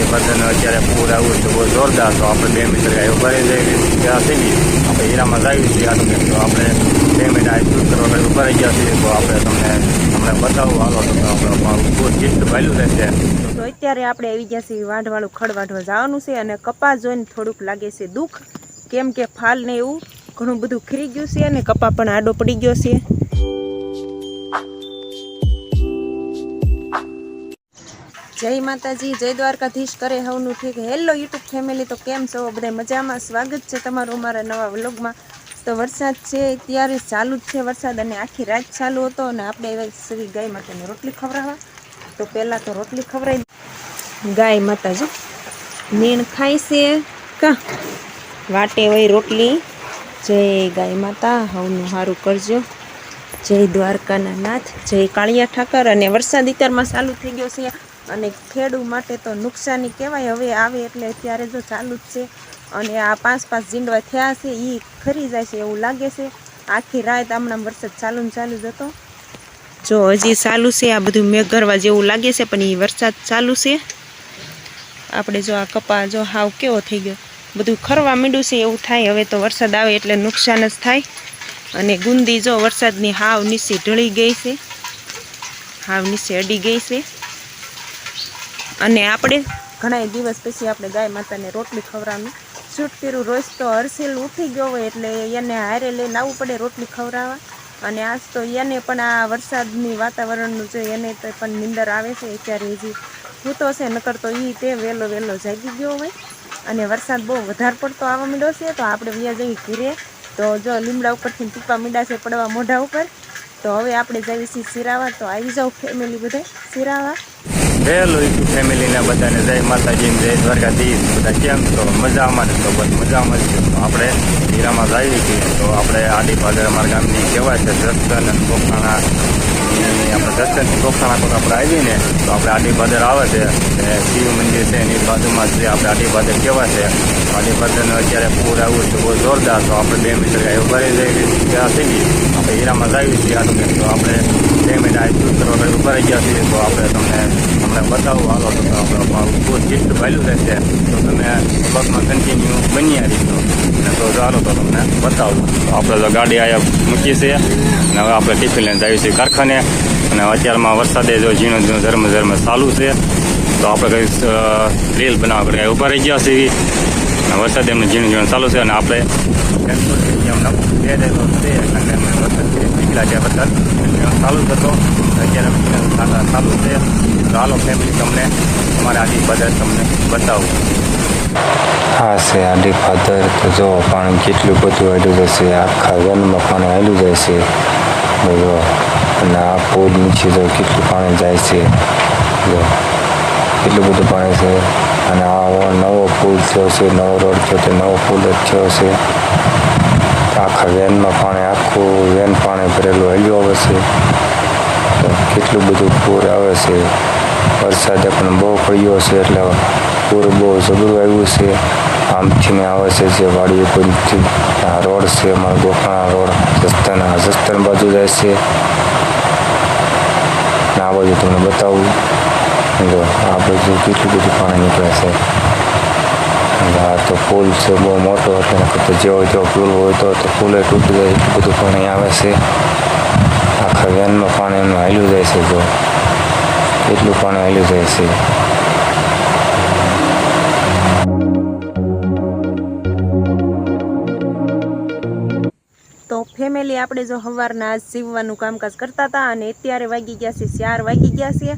આડી બધાને અત્યારે પૂર આવ્યું છે, બહુ જોરદાર. તો આપણે બે મીટર ગાયો ભરી જઈ ગયા ગઈ આપણે હીરામાં જાવી છીએ આટલું તો આપણે બે મિનિટ આ શૂટ કરવા માટે ઊભા ગયા છીએ, તો આપણે તમને તમને બતાવું. હાલો, તો આપણે પૂર ગિફ્ટ ભાલ્યું રહેશે તો અત્યારે આપણે આવી ગયા છીએ વાંઢવાળું ખડ જવાનું છે અને કપા જોઈને થોડુંક લાગે છે દુઃખ. કેમ કે ફાલ ને એવું ઘણું બધું ખરી ગયું છે અને કપા પણ આડો પડી ગયો છે. જય માતાજી, જય દ્વારકાધીશ, કરે હવનું ઠીક. હેલો યુટ્યુબ ફેમિલી તો કેમ છો? બધા મજામાં? સ્વાગત છે તમારું અમારા નવા વ્લોગમાં. તો વરસાદ છે, ત્યારે ચાલુ જ છે વરસાદ અને આખી રાત ચાલુ હતો અને આપણે એવા સવી ગાય માતાને રોટલી ખવડાવવા. તો પહેલાં તો રોટલી ખવડાવી ગાય માતા જો નીણ ખાય છે કા? વાટે હોય રોટલી. જય ગાય માતા, હવનું સારું કરજો. જય દ્વારકાના નાથ જય કાળિયા ઠાકર. અને વરસાદ ઇતરમાં ચાલુ થઈ ગયો છે અને ખેડૂ માટે તો નુકસાની કહેવાય. હવે આવે એટલે અત્યારે જો ચાલુ જ છે. અને આ પાંચ પાંચ જીંડવા થયા છે એ ખરી જાય છે એવું લાગે છે. આખી રાત હમણાં વરસાદ ચાલુ ને ચાલુ જ હતો. જો હજી ચાલુ છે, આ બધું મેઘરવા જેવું લાગે છે, પણ એ વરસાદ ચાલુ છે. આપણે જો આ કપા જો હાવ કેવો થઈ ગયો. બધું ખરવા માંડ્યું છે, એવું થાય. હવે તો વરસાદ આવે એટલે નુકસાન જ થાય. અને ગુંદી જો વરસાદની હાવ નીચે ઢળી ગઈ છે, હાવ નીચે અડી ગઈ છે. અને આપણે ઘણા દિવસ પછી આપણે ગાય માતાને રોટલી ખવડાવવાનું. છૂટ કર્યું રોજ તો હરસેલ ઉઠી ગયો હોય એટલે એને હારે લઈને આવવું પડે રોટલી ખવડાવવા. અને આજ તો એને પણ આ વરસાદની વાતાવરણનું છે એને તો પણ નીંદર આવે છે, અત્યારે હજી ભૂતો છે, નકર તો એ તે વહેલો વહેલો જાગી ગયો હોય. અને વરસાદ બહુ વધારે પડતો આવવા માંડ્યો છે, તો આપણે વ્યા જઈ ઘીરે તો જો લીમડા ઉપરથી ટીપા મીડા છે પડવા મોઢા ઉપર. તો હવે આપણે જઈએ છીએ સિરાવા તો આવી જાઓ ફેમિલી બધા. સિરાવા હેલો યુટ્યુબ ફેમિલીના બધાને જય માતાજી, જય દ્વારકાધીશ. બધા કેમ તો મજામાં તો બસ મજામાં છે. તો આપણે હીરામાં જઈએ છીએ. તો આપણે આડી પાદર અમારા ગામની કહેવાય છે દર્શન અને ગોખાણા આપણે દર્શનથી ગોખાણા તો આપણે આવીને તો આપણે આડી પાદર આવે છે. અને શિવ મંદિર છે, એની બાજુમાં જ છે આપણે આડી પાદર કહેવાય છે. આડી પાદરને અત્યારે પૂર આવ્યું છે, બહુ જોરદાર. તો આપણે બે મીટર ગાયો ભરી જઈ ગયા થઈ ગઈ આપણે હીરામાં જઈએ છીએ આટલું તો આપણે બે મિનિટ આ શૂટ કરવા ઘડી ઊભા રહી ગયા છીએ. તો આપણે તમને તમને બતાવું હાલો. તો આપણે પૂર ગિફ્ટ ભાલ્યું રહેશે. તો તમે બસમાં કન્ટિન્યુ બની રહીશો. અને તો ચાલો તો તમને બતાવું. તો આપણે તો ગાડી અહીંયા મૂકી છે. અને હવે આપણે ટિફિન લઈને જઈએ છીએ કારખાને. અને અત્યારમાં વરસાદે જો ઝીણો ઝીણો ધર્મ ધર્મ ચાલુ છે તો આપણે કંઈક રીલ બનાવવા કરી ઊભા રહી ગયા છીએ. અને વરસાદ એમને ઝીણું ઝીણું ચાલુ છે અને આપણે છે વરસાદ છે ચાલુ થતો અત્યારે ચાલુ છે. તો હાલો ફેમિલી તમને અમારા આદિ બધા તમને બતાવું. હા છે આડી ફાધર તો જો પાણી કેટલું બધું હાલ્યું જશે. આખા વનમાં પાણી હાલ્યું જાય છે જો અને આ પુલ નીચે તો કેટલું પાણી જાય છે જો કેટલું બધું પાણી છે અને આ નવો પુલ થયો છે નવો રોડ થયો છે નવો પુલ જ થયો છે આખા વેનમાં પાણી આખું વેન પાણી ભરેલું હલ્યું આવે છે કેટલું બધું પૂર આવે છે વરસાદ પણ બહુ પડ્યો છે એટલે પૂર બહુ જબરું આવ્યું છે. આમથીને આવે છે જે વાડી ઉપરથી આ રોડ છે અમારા ગોખાણા રોડ રસ્તાના જસ્તાન બાજુ જાય છે. આ બાજુ તમને બતાવું. જો આ બાજુ કેટલું બધું પાણી નીકળે છે. આ તો પુલ છે, બહુ મોટો એટલે જેવો જેવો પુલ હોય તો તો પુલે તૂટી જાય, એટલું બધું પાણી આવે છે. આખા વેનમાં પાણી એમનું હાલ્યું જાય છે, જો. એટલું પાણી હાલ્યું જાય છે. ફેમિલી આપણે જો સવારના આજ સીવવાનું કામકાજ કરતા હતા અને અત્યારે વાગી ગયા છે, ચાર વાગી ગયા છે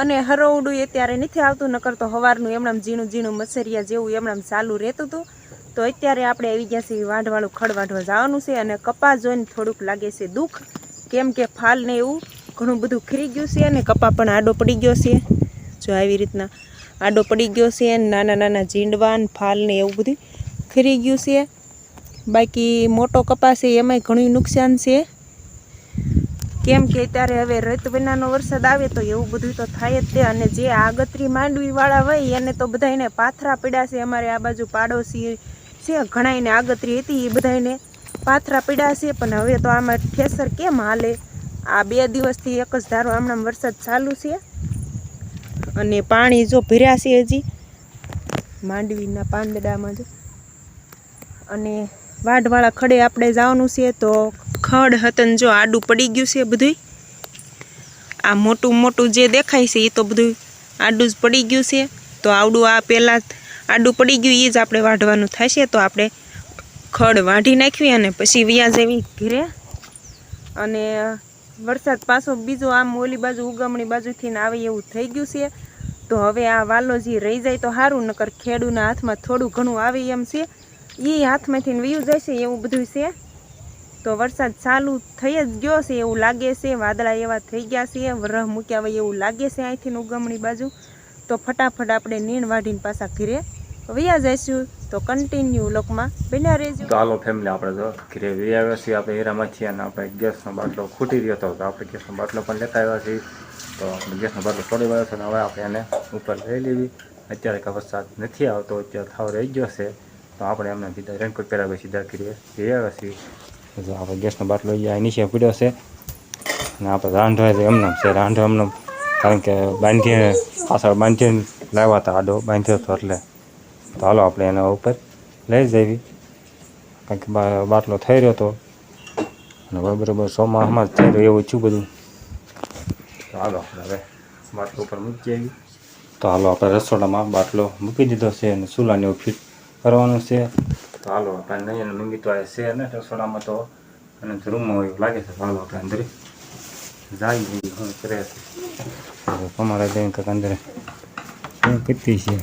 અને હરોવડું અત્યારે નથી આવતું, નકર તો સવારનું એમણામ ઝીણું ઝીણું મસરિયા જેવું એમણામ ચાલુ રહેતું હતું. તો અત્યારે આપણે આવી ગયા છીએ વાંઢવાળું ખડ વાંઢવા જવાનું છે અને કપા જોઈને થોડુંક લાગે છે દુઃખ, કેમ કે ફાલ ને એવું ઘણું બધું ખરી ગયું છે અને કપા પણ આડો પડી ગયો છે. જો આવી રીતના આડો પડી ગયો છે નાના નાના ઝીંડવા ને ફાલ ને એવું બધું ખરી ગયું છે. બાકી મોટો કપાસ છે, એમાંય ઘણું નુકસાન છે. કેમ કે અત્યારે હવે રત વિનાનો વરસાદ આવે તો એવું બધું તો થાય જ તે અને જે આગતરી માંડવીવાળા હોય એને તો બધાને પાથરા પીડા છે. અમારે આ બાજુ પાડોશી છે ઘણાઈને આગતરી હતી એ બધાને પાથરા પીડા છે. પણ હવે તો આમાં ઠેસર કેમ હાલે? આ બે દિવસથી એક જ ધારો હમણાં વરસાદ ચાલુ છે. અને પાણી જો ભર્યા છે હજી. માંડવીના પાંદડામાં જો. અને વાઢવાળા ખડે આપણે જવાનું છે તો ખડ હતન જો આડું પડી ગયું છે બધુંય. આ મોટું મોટું જે દેખાય છે એ તો બધું આડું જ પડી ગયું છે. તો આવડું આ પહેલાં આડું પડી ગયું એ જ આપણે વાઢવાનું થશે. તો આપણે ખડ વાઢી નાખવી અને પછી વ્યાજ એવી ઘીરે અને વરસાદ પાછો બીજો આમ ઓલી બાજુ ઉગમણી બાજુથી આવે એવું થઈ ગયું છે. તો હવે આ વાલો જે રહી જાય તો સારું નકર ખેડૂના હાથમાં થોડું ઘણું આવે એમ છે. એ હાથમાંથી વયું જશે, એવું બધું છે. તો વરસાદ ચાલુ થઈ જ ગયો છે, એવું લાગે છે. વાદળા એવા થઈ ગયા છે, વરહ મૂક્યા હોય એવું લાગે છે અહીંથી ઉગમણી બાજુ. તો ફટાફટ આપણે નીણ વાઢીને પાછા ઘીરે વૈયા જઈશું. તો કન્ટિન્યુ લોકમાં બન્યા રહેજો. તો હાલો ફેમિલી આપણે જો ઘીરે વી આવ્યા છીએ, આપણે હીરામાંથી અને આપણે ગેસનો બાટલો ખૂટી રહ્યો હતો. તો આપણે ગેસનો બાટલો પણ લેતા આવ્યા છીએ. તો ગેસનો બાટલો થોડી વાર છે અને હવે આપણે એને ઉપર લઈ લેવી. અત્યારે કાંઈ વરસાદ નથી આવતો, અત્યારે થાવ રહી ગયો છે. તો આપણે એમને સીધા રેનકોટ પહેરાવી સીધા કરીએ જઈ આવ્યા છીએ. જો આપણે ગેસનો બાટલો અહીંયા નીચે પીડ્યો છે. અને આપણે રાંધવા છે એમને છે રાંધવા એમને. કારણ કે બાંધીને પાછળ બાંધીને લાવ્યા હતા આડો બાંધ્યો હતો એટલે. તો હાલો આપણે એના ઉપર લઈ જઈએ કારણ કે બાટલો થઈ રહ્યો હતો અને બરાબર સોમાસમાં જ થઈ રહ્યો એવું છું બધું. તો હાલો આપણે હવે બાટલો ઉપર મૂકી આવી. તો હાલો આપણે રસોડામાં બાટલો મૂકી દીધો છે અને ચૂલાને એવું ફિટ કરવાનું છે. તો હાલો આપણે નહીં મંગી તો આ છે ને રસોડામાં તો અને રૂમમાં હોય એવું લાગે છે. હાલો આપણે અંદર જાય હું કરે છે. તમારે જઈને કંઈક અંદર શું કરતી છે?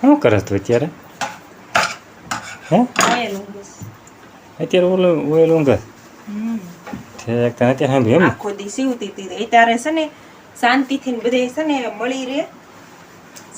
શું કરે તું અત્યારે? હે? અત્યારે ઓલો ઓઇલ ઊંઘ ઠેક તને અત્યારે સાંભળ્યું એમ? આખો દી સીવતી હતી. ત્યારે છે ને શાંતિથી ને બધે છે ને મળી રહે.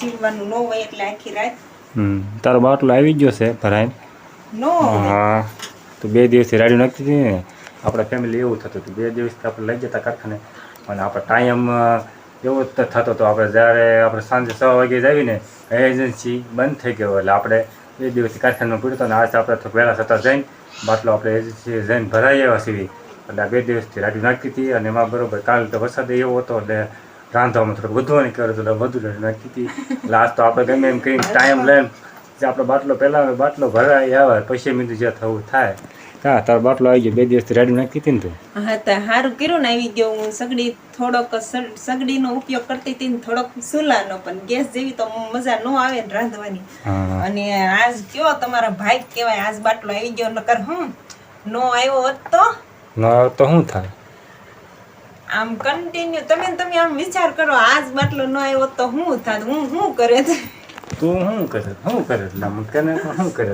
સીવવાનું ન હોય એટલે આખી રાત. હમ તારો બાટલો આવી ગયો છે ભરાઈ નો હા તો બે દિવસથી રાડી નાખતી હતી ને. આપણે ફેમિલી એવું થતું હતું. બે દિવસથી આપણે લઈ જતા કારખાને. અને આપણે ટાઈમ એવો જ થતો હતો. આપણે જ્યારે આપણે સાંજે છ વાગે જ આવીને એજન્સી બંધ થઈ ગયો એટલે આપણે બે દિવસથી કારખાનામાં પીડ્યો હતો. અને આજે આપણે વહેલા થતા જઈને બાટલો આપણે એજન્સી જઈને ભરાઈ આવ્યા સીવી એટલે આ બે દિવસથી રાડી નાખી હતી. અને એમાં બરોબર કાલ તો વરસાદ એવો હતો એટલે રાંધવામાં વધુ વધવાની કરે તો એટલે વધુ નાખી હતી. લાસ્ટ તો આપણે ગમે એમ કરીને ટાઈમ લઈને જે આપણો બાટલો પહેલાં બાટલો ભરાય આવે પછી મીધું જે થવું થાય. હા તારો બાટલો આવી ગયો. બે દિવસથી રેડી નાખી હતી ને તું? હા તો સારું કર્યું ને આવી ગયો. હું સગડી થોડોક સગડીનો ઉપયોગ કરતી હતી ને થોડોક ચૂલાનો પણ ગેસ જેવી તો મજા ન આવે ને રાંધવાની. અને આજ કયો તમારા ભાઈ કહેવાય આજ બાટલો આવી ગયો. નકર હું નો આવ્યો હોત તો? ન આવે તો શું થાય? આમ કન્ટિન્યુ તમે તમે આમ વિચાર કરો આજ બાટલો ન આવ્યો તો હું થાત? હું શું કરે તું? શું કરે? શું કરે? આમ કને શું કરે?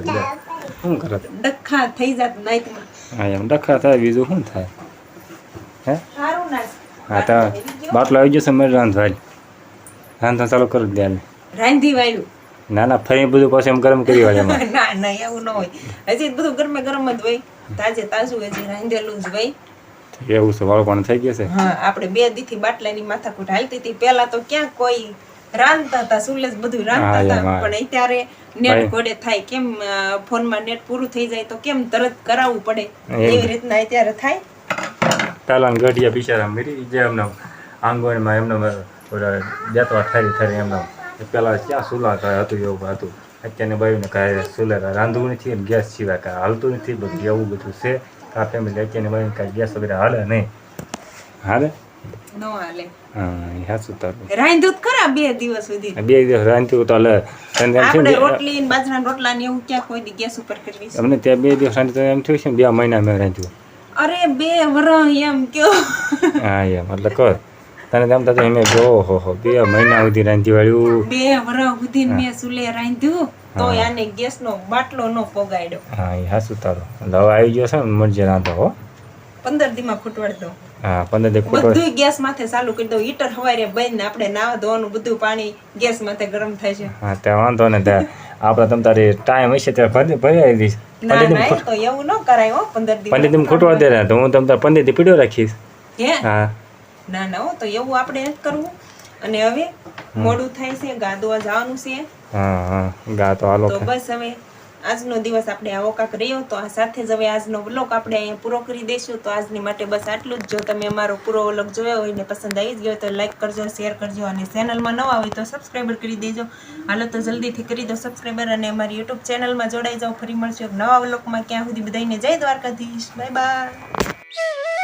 શું કરે? ડખા થઈ જાત નાઈટમાં. હા એમ ડખા થાય બીજું શું થાય? હે? સારું ના. હા તો બાટલો આવી જશે મારે રાંધવાય રાંધવા ચાલુ કરી દે. રાંધી વાળ્યું ના ના ફરી બધું પાછું એમ ગરમ કરી વાળે ના ના એવું ન હોય. હજી બધું ગરમે ગરમ જ હોય. તાજે તાજું હજી રાંધેલું જ હોય. એવું છે વાળપણ થઈ ગયા છે? હા આપણે બે દીથી બાટલાની માથાકૂટ હાલતી હતી. પહેલા તો ક્યાં કોઈ રાંધતા હતા સુલેસ બધું રાંધતા હતા પણ અત્યારે નેટ ઘોડે થાય. કેમ ફોનમાં નેટ પૂરું થઈ જાય તો કેમ તરત કરાવવું પડે? એવી રીતના અત્યારે થાય. તાલાન ગઢિયા બિચારા મરી જે એમના આંગણમાં એમને જાતવા ઠરી ઠરી એમના. પેલા ક્યાં સુલા હતું એવું હતું. અત્યારની બાયુને કાંઈ સુલે રાંધવું નથી ગેસ સિવાય કાંઈ હાલતું નથી બધું એવું બધું છે. કાં ફેમિલી અત્યારની બાયુને કાંઈ ગેસ વગેરે હાલે નહીં હાલે? ન હાલે. હા રાંધ્યું ખરા બે દિવસ સુધી. બે દિવસ રાંધ્યું તો ને? રોટલી બાજરાના રોટલા ને એવું ક્યાં કોઈ ગેસ ઉપર કરવી? અમને ત્યાં બે દિવસ રાંધ્યું તો એમ થયું છે ને બે મહિના મેં રાંધ્યું. અરે બે વરહ એમ કયો. હા એમ. એટલે કર. તને તેમ થતું એમ જો હો હો બે મહિના સુધી રાંધી વાળ્યું. બે વર્ષ સુધી મેં સુલે રાંધ્યું તો આને ગેસ નો બાટલો નો પોગાડ્યો. હા એ હાસુ તારો. એટલે હવે આવી ગયો છે ને મરજે રાંધો હો. પંદર દીમાં ખૂટવાડ દઉં. હા પંદર દી ખૂટવાડ. બધું ગેસ માથે ચાલુ કરી દઉં. હીટર હવારે બંધ ને આપણે નાવા ધોવાનું બધું પાણી ગેસ માથે ગરમ થાય છે. હા તે વાંધો ને તે આપણે તમ તારે ટાઈમ હશે ત્યારે ભરી ભરી દઈશ. પંદર દી તો એવું ન કરાય હો પંદર દી પંદર દી ખૂટવા દે ને તો હું તમ તાર પંદર દી પીડ્યો રાખીશ. હે? હા. ના ના હો તો એવું આપણે કરવું. અને હવે મોડું થાય છે ગાદવા જવાનું છે. હા હા ગા તો હાલો તો બસ હવે આજનો દિવસ આપણે આવો કાંક રહ્યો તો આ સાથે જ હવે આજનો વ્લોગ આપણે અહીંયા પૂરો કરી દઈશું. તો આજની માટે બસ આટલું જ. જો તમે અમારો પૂરો વ્લોગ જોયો હોય ને પસંદ આવી જ ગયો તો લાઈક કરજો શેર કરજો અને ચેનલમાં નવા હોય તો સબસ્ક્રાઈબર કરી દેજો. હાલો તો જલ્દીથી કરી દો સબસ્ક્રાઈબર અને અમારી યુટ્યુબ ચેનલમાં જોડાઈ જાઓ. ફરી મળશું એક નવા વ્લોગમાં. ક્યાં સુધી બધાને જય દ્વારકાધીશ. Bye bye.